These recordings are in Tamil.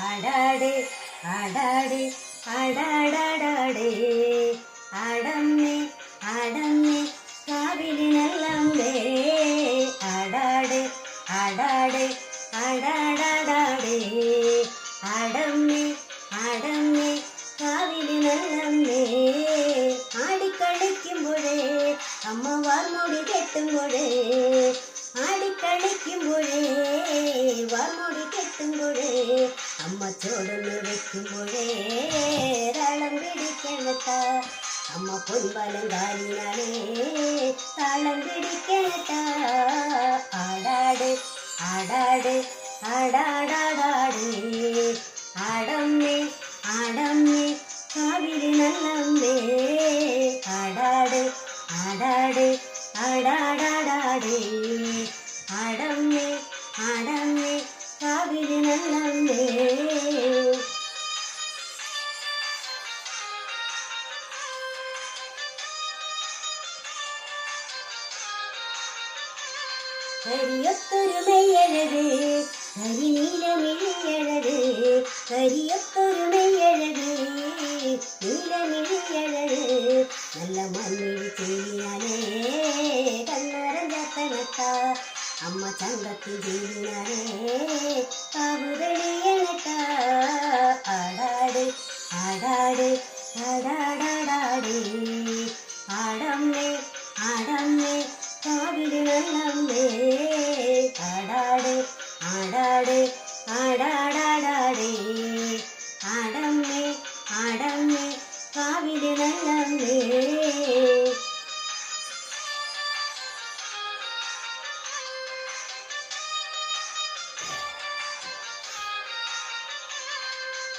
ആടാടെ ആടാടെ അടാടാടാടേ അടമ്മേ അടമ്മേ കാവിലിനല്ലമ്മേ അടാടെ അടാടെ അടാടാടാടേ അടമ്മേ அம்மா பொன்பாலங்காலினாலே தாளம் பிடிக்கணத்தா ஆடாடு ஆடாடு ஆடாடாடாடு ஆடம்மே ஆடம்மே காவிரி நல்லம்மே. ஆடாடு ஆடாடு கரியொத்தொரு மெய்யழகு கரி நீலமிழியழகு கரியொத்தொரு மெய்யழகு நீலமிழியழகு நல்ல மண்ணில் செய்தினாலே கண்ணரஞ்சத்தனத்தா அம்மா சங்கத்தில் செய்தினாலே காவுதடி எனக்கா ஆடாடு ஆடாடு ஆடாடாடாடு.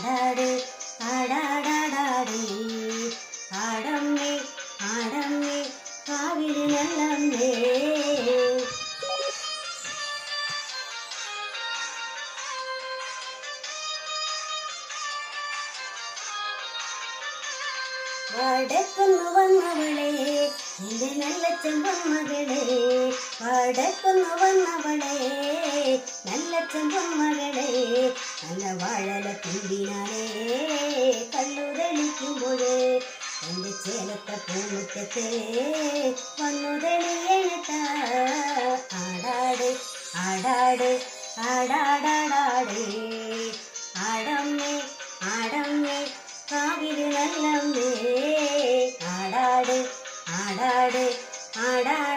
ஆடாடு ஆடாடாடாடி. ஆடம்மே ஆடம்மே காவிரி நல்லம்மே வாடக்கொன்னுவன் அவளே இந்த நல்ல செம்பன் மகளே. வாடக்கொன்னுவன் அவளே நல்ல செம்பன் மகளே. வாழல தும்பினாலே கல்லுதலிக்கும் போது அந்த சேலத்த பூமுத்தத்தே வன்னுதலி எழுத்தா. ஆடாடு ஆடாடு ஆடாடாடாடே. ஆடம்மே ஆடம்மே காவிரி நல்லம்மே. ஆடாடு ஆடாடு ஆடாடு